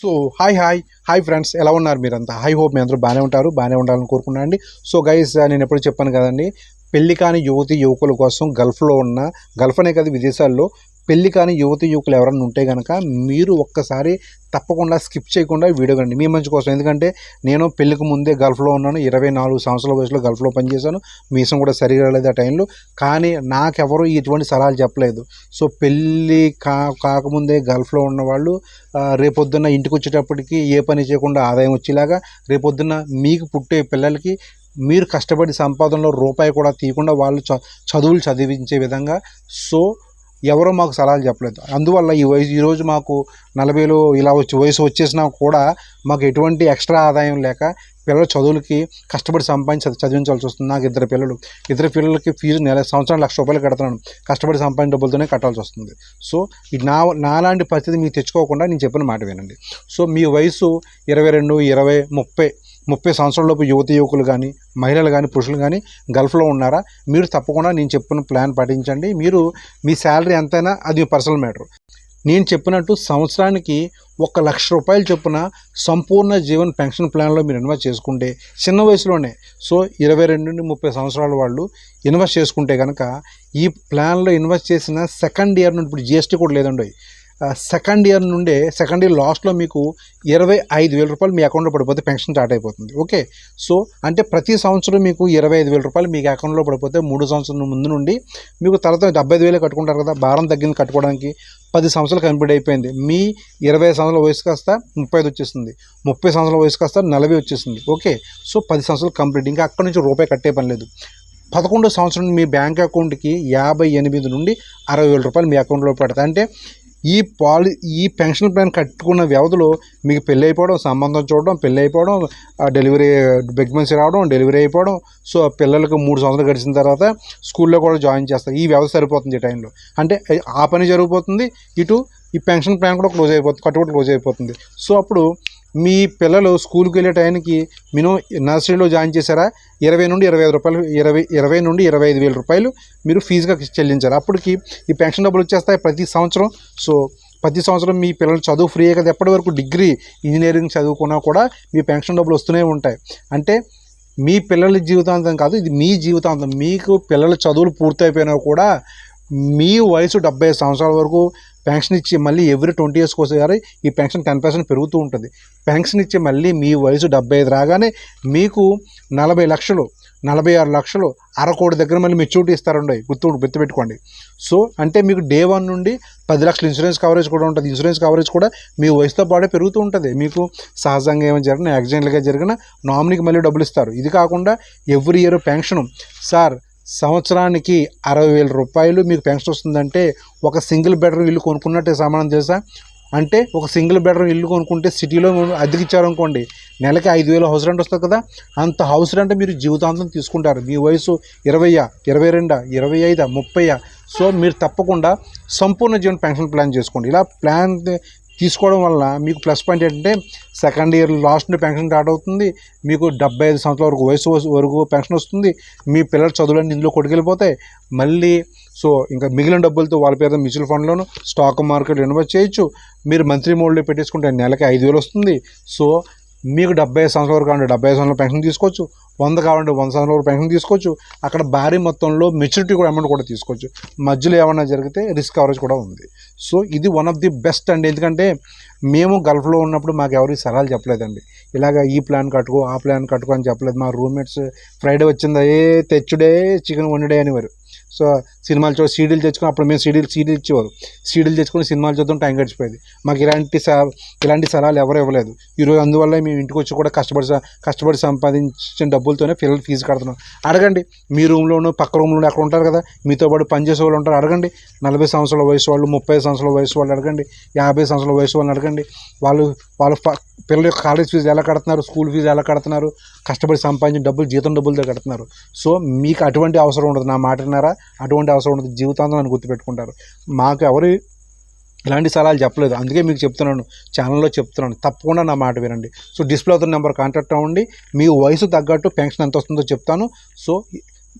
So hi hi hi friends ఎలా ఉన్నారు మీరంతా? హై హోప్ మీ అందరూ బాగానే ఉంటారు బాగానే ఉండాలని కోరుకున్నాను అండి సో గైస్ నేను ఎప్పుడు చెప్పాను కదండి పెళ్ళి కాని యువతి యువకుల కోసం గల్ఫ్లో ఉన్న గల్ఫ్ అనే కదా విదేశాల్లో పెళ్ళి కానీ యువతి యువకులు ఎవరైనా ఉంటే కనుక మీరు ఒక్కసారి తప్పకుండా స్కిప్ చేయకుండా వీడియో కండి. మీ మంచి కోసం. ఎందుకంటే నేను పెళ్ళికి ముందే గల్ఫ్లో ఉన్నాను. ఇరవై నాలుగు సంవత్సరాల వయసులో గల్ఫ్లో పనిచేశాను. మీసం కూడా సరిగా రాలేదు ఆ టైంలో. కానీ నాకెవరు ఇటువంటి సలహాలు చెప్పలేదు. సో పెళ్ళి కా కాకముందే గల్ఫ్లో ఉన్నవాళ్ళు రేపొద్దున్న ఇంటికి వచ్చేటప్పటికి ఏ పని చేయకుండా ఆదాయం వచ్చేలాగా రేపొద్దున్న మీకు పుట్టే పిల్లలకి మీరు కష్టపడి సంపాదనలో రూపాయి కూడా తీయకుండా వాళ్ళు చ చదువులు చదివించే విధంగా. సో ఎవరో మాకు సలహాలు చెప్పలేదు. అందువల్ల ఈ వయసు ఈరోజు మాకు నలభైలో ఇలా వచ్చి వయసు వచ్చేసినా కూడా మాకు ఎటువంటి ఎక్స్ట్రా ఆదాయం లేక పిల్లల చదువులకి కష్టపడి సంపాదించి చదివి- చదివించాల్సి వస్తుంది. నాకు ఇద్దరు పిల్లలు. ఇద్దరు పిల్లలకి ఫీజు నెల సంవత్సరం లక్ష రూపాయలు కడుతున్నాను. కష్టపడి సంపాదించిన డబ్బులతోనే కట్టాల్సి వస్తుంది. సో నా నాలాంటి పరిస్థితి మీకు తెచ్చుకోకుండా నేను చెప్పిన మాట వినండి. సో మీ వయసు ఇరవై రెండు ఇరవై ముప్పై ముప్పై సంవత్సరాలలోపు యువతి యువకులు కానీ మహిళలు కానీ పురుషులు కానీ గల్ఫ్లో ఉన్నారా? మీరు తప్పకుండా నేను చెప్పిన ప్లాన్ పాటించండి. మీరు మీ శాలరీ ఎంతైనా అది పర్సనల్ మ్యాటర్. నేను చెప్పినట్టు సంవత్సరానికి ఒక లక్ష రూపాయలు చొప్పున సంపూర్ణ జీవన్ పెన్షన్ ప్లాన్లో మీరు ఇన్వెస్ట్ చేసుకుంటే చిన్న వయసులోనే సో ఇరవై రెండు నుండి ముప్పై సంవత్సరాల వాళ్ళు ఇన్వెస్ట్ చేసుకుంటే కనుక ఈ ప్లాన్లో ఇన్వెస్ట్ చేసిన సెకండ్ ఇయర్ నుండి ఇప్పుడు జిఎస్టీ కూడా లేదండి సెకండ్ ఇయర్ నుండే సెకండ్ ఇయర్ లాస్ట్లో మీకు ఇరవై ఐదు వేల రూపాయలు మీ అకౌంట్లో పడిపోతే పెన్షన్ స్టార్ట్ అయిపోతుంది. ఓకే సో అంటే ప్రతి సంవత్సరం మీకు ఇరవై ఐదు వేల రూపాయలు మీకు అకౌంట్లో పడిపోతే మూడు సంవత్సరాల ముందు నుండి మీకు తర్వాత డెబ్బై ఐదు వేలు కట్టుకుంటారు కదా భారం తగ్గింది కట్టుకోవడానికి పది సంవత్సరాలు కంప్లీట్ అయిపోయింది. మీ ఇరవై సంవత్సరాల వయసు కాస్త ముప్పై ఐదు వచ్చేస్తుంది ముప్పై సంవత్సరాల వయసు కాస్త నలభై వచ్చేసింది. ఓకే సో పది సంవత్సరాలు కంప్లీట్ ఇంకా అక్కడి నుంచి రూపాయి కట్టే పని లేదు. పదకొండో సంవత్సరం మీ బ్యాంక్ అకౌంట్కి యాభై ఎనిమిది నుండి అరవై వేల రూపాయలు మీ అకౌంట్లో పడతాయి. అంటే ఈ పాలి ఈ పెన్షన్ ప్లాన్ కట్టుకున్న వ్యవధిలో మీకు పెళ్ళి అయిపోవడం సంబంధం చూడడం పెళ్ళి అయిపోవడం ఆ డెలివరీ ప్రెగ్నెన్సీ రావడం డెలివరీ అయిపోవడం సో పిల్లలకు మూడు సంవత్సరాలు గడిచిన తర్వాత స్కూల్లో కూడా జాయిన్ చేస్తారు. ఈ వ్యవస్థ సరిపోతుంది ఈ టైంలో. అంటే ఆ పని జరిగిపోతుంది ఇటు ఈ పెన్షన్ ప్లాన్ కూడా క్లోజ్ అయిపోతుంది కట్టుబడి క్లోజ్ అయిపోతుంది. సో అప్పుడు మీ పిల్లలు స్కూల్కి వెళ్ళే టైంకి మినిమం నర్సరీలో జాయిన్ చేశారా? ఇరవై నుండి ఇరవై ఐదు రూపాయలు ఇరవై ఇరవై నుండి ఇరవై ఐదు వేల రూపాయలు మీరు ఫీజుగా చెల్లించాలి అప్పటికి ఈ పెన్షన్ డబ్బులు వచ్చేస్తాయి ప్రతి సంవత్సరం. సో ప్రతి సంవత్సరం మీ పిల్లలు చదువు ఫ్రీ కదా ఎప్పటి వరకు డిగ్రీ ఇంజనీరింగ్ చదువుకున్నా కూడా మీ పెన్షన్ డబ్బులు వస్తూనే ఉంటాయి. అంటే మీ పిల్లల జీవితాంతం కాదు ఇది మీ జీవితాంతం. మీకు పిల్లల చదువులు పూర్తయిపోయినా కూడా మీ వయసు డెబ్బై సంవత్సరాల వరకు పెన్షన్ ఇచ్చి మళ్ళీ ఎవ్రీ ట్వంటీ ఇయర్స్కి ఒకసారి ఈ పెన్షన్ టెన్ పర్సెంట్ పెరుగుతూ ఉంటుంది. పెన్షన్ ఇచ్చి మళ్ళీ మీ వయసు డెబ్బై ఐదు రాగానే మీకు నలభై లక్షలు నలభై ఆరు లక్షలు అరకోటి దగ్గర మళ్ళీ మెచ్యూరిటీ ఇస్తారండి. గుర్తు గుర్తుపెట్టుకోండి సో అంటే మీకు డే వన్ నుండి పది లక్షల ఇన్సూరెన్స్ కవరేజ్ కూడా ఉంటుంది. ఇన్సూరెన్స్ కవరేజ్ కూడా మీ వయసుతో పాటే పెరుగుతూ ఉంటుంది. మీకు సహజంగా ఏమైనా జరిగినా యాక్సిడెంట్లుగా జరిగినా నామినీకి మళ్ళీ డబ్బులు ఇస్తారు. ఇది కాకుండా ఎవ్రీ ఇయర్ పెన్షన్ సార్ సంవత్సరానికి అరవై వేల రూపాయలు మీకు పెన్షన్ వస్తుందంటే ఒక సింగిల్ బెడ్రూమ్ ఇల్లు కొనుక్కున్నట్టే సమానం తెలుసా? అంటే ఒక సింగిల్ బెడ్రూమ్ ఇల్లు కొనుక్కుంటే సిటీలో అద్దెకిచ్చారు అనుకోండి నెలకి ఐదు వేలు హౌస్ రెంట్ వస్తుంది కదా? అంత హౌస్ రెంట్ మీరు జీవితాంతం తీసుకుంటారు. మీ వయసు ఇరవయ్యా ఇరవై రెండా ఇరవై ఐదా ముప్పయ్యా సో మీరు తప్పకుండా సంపూర్ణ జీవన పెన్షన్ ప్లాన్ చేసుకోండి. ఇలా ప్లాన్ తీసుకోవడం వల్ల మీకు ప్లస్ పాయింట్ ఏంటంటే సెకండ్ ఇయర్ లాస్ట్ నుండి పెన్షన్ స్టార్ట్ అవుతుంది మీకు డెబ్బై ఐదు సంవత్సరాల వరకు వయసు వరకు పెన్షన్ వస్తుంది మీ పిల్లల చదువులన్నీ ఇందులో కొట్టుకెళ్ళిపోతాయి. మళ్ళీ సో ఇంకా మిగిలిన డబ్బులతో వాళ్ళ పేరు మ్యూచువల్ ఫండ్లోను స్టాక్ మార్కెట్ ఇన్వెస్ట్ చేయొచ్చు. మీరు మంత్రి మోడ్లో పెట్టేసుకుంటే నెలకి ఐదు వేలు వస్తుంది. సో మీకు డెబ్బై ఐదు సంవత్సరాల వరకు అంటే డెబ్బై ఐదు సంవత్సరాల పెన్షన్ తీసుకోవచ్చు. వంద కావాలంటే వంద శాతం వరకు పెన్షన్ తీసుకోవచ్చు. అక్కడ భారీ మొత్తంలో మెచ్యూరిటీ కూడా అమౌంట్ కూడా తీసుకోవచ్చు. మధ్యలో ఏమైనా జరిగితే రిస్క్ కవరేజ్ కూడా ఉంది. సో ఇది వన్ ఆఫ్ ది బెస్ట్ అండి. ఎందుకంటే మేము గల్ఫ్లో ఉన్నప్పుడు మాకు ఎవరికి సలహాలు చెప్పలేదండి. ఇలాగ ఈ ప్లాన్ కట్టుకో ఆ ప్లాన్ కట్టుకో అని చెప్పలేదు. మా రూమ్మేట్స్ ఫ్రైడే వచ్చిందా? ఏ తెచ్చుడే చికెన్ వండుడే అనేవారు సో సినిమాలు చూ సీడీలు తెచ్చుకుని అప్పుడు మేము సీడీలు సీడీలు ఇచ్చేవారు. సీడీలు తెచ్చుకొని సినిమాలు చూద్దాం టైం గడిచిపోయేది. మాకు ఇలాంటి స ఇలాంటి సలహాలు ఎవరు ఇవ్వలేదు. ఈరోజు అందువల్ల మేము ఇంటికి వచ్చి కూడా కష్టపడి కష్టపడి సంపాదించిన డబ్బులతోనే పిల్లలు ఫీజు కడుతున్నాం అడగండి మీ రూమ్లోను పక్క రూమ్లోను అక్కడ ఉంటారు కదా మీతో పాటు పనిచేసే వాళ్ళు ఉంటారు అడగండి. నలభై సంవత్సరాల వయసు వాళ్ళు ముప్పై సంవత్సరాల వయసు వాళ్ళు అడగండి. యాభై సంవత్సరాల వయసు వాళ్ళని అడగండి. వాళ్ళు వాళ్ళ ప- పిల్లల యొక్క కాలేజ్ ఫీజు ఎలా కడుతున్నారు స్కూల్ ఫీజు ఎలా కడుతున్నారు కష్టపడి సంపాదించిన డబ్బులు జీతం డబ్బులతో కడుతున్నారు. సో మీకు అటువంటి అవసరం ఉండదు. నా మాట విన్నారా? అటువంటి అవసరం ఉండదు. జీవితాంతం అని గుర్తుపెట్టుకుంటారు. మాకు ఎవరు ఇలాంటి సలహాలు చెప్పలేదు. అందుకే మీకు చెప్తున్నాను. ఛానల్లో చెప్తున్నాను. తప్పకుండా నా మాట వినండి. సో డిస్ప్లే అవుతున్న నెంబర్ కాంటాక్ట్ అవ్వండి. మీ వయసు తగ్గట్టు పెన్షన్ ఎంత వస్తుందో చెప్తాను. సో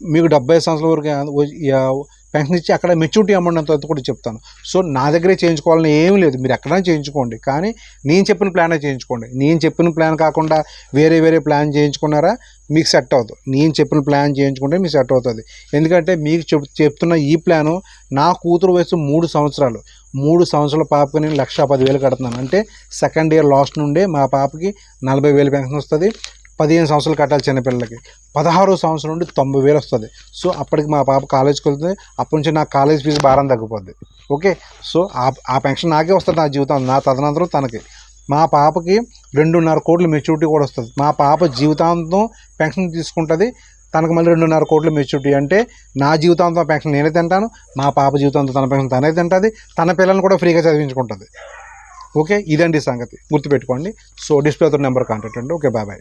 మీకు డెబ్బై సంవత్సరాల వరకు పెన్షన్ ఇచ్చి అక్కడ మెచ్యూరిటీ అమౌంట్ అంత కూడా చెప్తాను. సో నా దగ్గరే చేయించుకోవాలని ఏమీ లేదు. మీరు ఎక్కడైనా చేయించుకోండి. కానీ నేను చెప్పిన ప్లానే చేయించుకోండి. నేను చెప్పిన ప్లాన్ కాకుండా వేరే వేరే ప్లాన్ చేయించుకున్నారా? మీకు సెట్ అవుతుంది నేను చెప్పిన ప్లాన్ చేయించుకుంటే మీకు సెట్ అవుతుంది. ఎందుకంటే మీకు చెప్ చెప్తున్న ఈ ప్లాను నా కూతురు వయసు మూడు సంవత్సరాలు. మూడు సంవత్సరాల పాపకి నేను లక్ష పదివేలు కడుతున్నాను. అంటే సెకండ్ ఇయర్ లాస్ట్ నుండే మా పాపకి నలభై వేలు పెన్షన్ వస్తుంది. పదిహేను సంవత్సరాలు కట్టాలి చిన్నపిల్లలకి. పదహారు సంవత్సరం నుండి తొంభై వేలు వస్తుంది. సో అప్పటికి మా పాప కాలేజ్కి వెళ్తుంది. అప్పటి నుంచి నా కాలేజ్ ఫీజు భారం తగ్గిపోద్ది. ఓకే? సో ఆ పెన్షన్ నాకే వస్తుంది నా జీవితం. నా తదనంతరం తనకి. మా పాపకి రెండున్నర కోట్ల మెచ్యూరిటీ కూడా వస్తుంది. మా పాప జీవితాంతం పెన్షన్ తీసుకుంటుంది. తనకు మళ్ళీ రెండున్నర కోట్ల మెచ్యూరిటీ అంటే నా జీవితాంతం పెన్షన్ నేనే తింటాను. మా పాప జీవితాంతం తన పెన్షన్ తనే తింటుంది. తన పిల్లల్ని కూడా ఫ్రీగా చదివించుకుంటుంది. ఓకే? ఇదండి సంగతి. గుర్తుపెట్టుకోండి. సో డిస్ప్లే నెంబర్ కాంటాక్ట్ అండి. ఓకే? Bye bye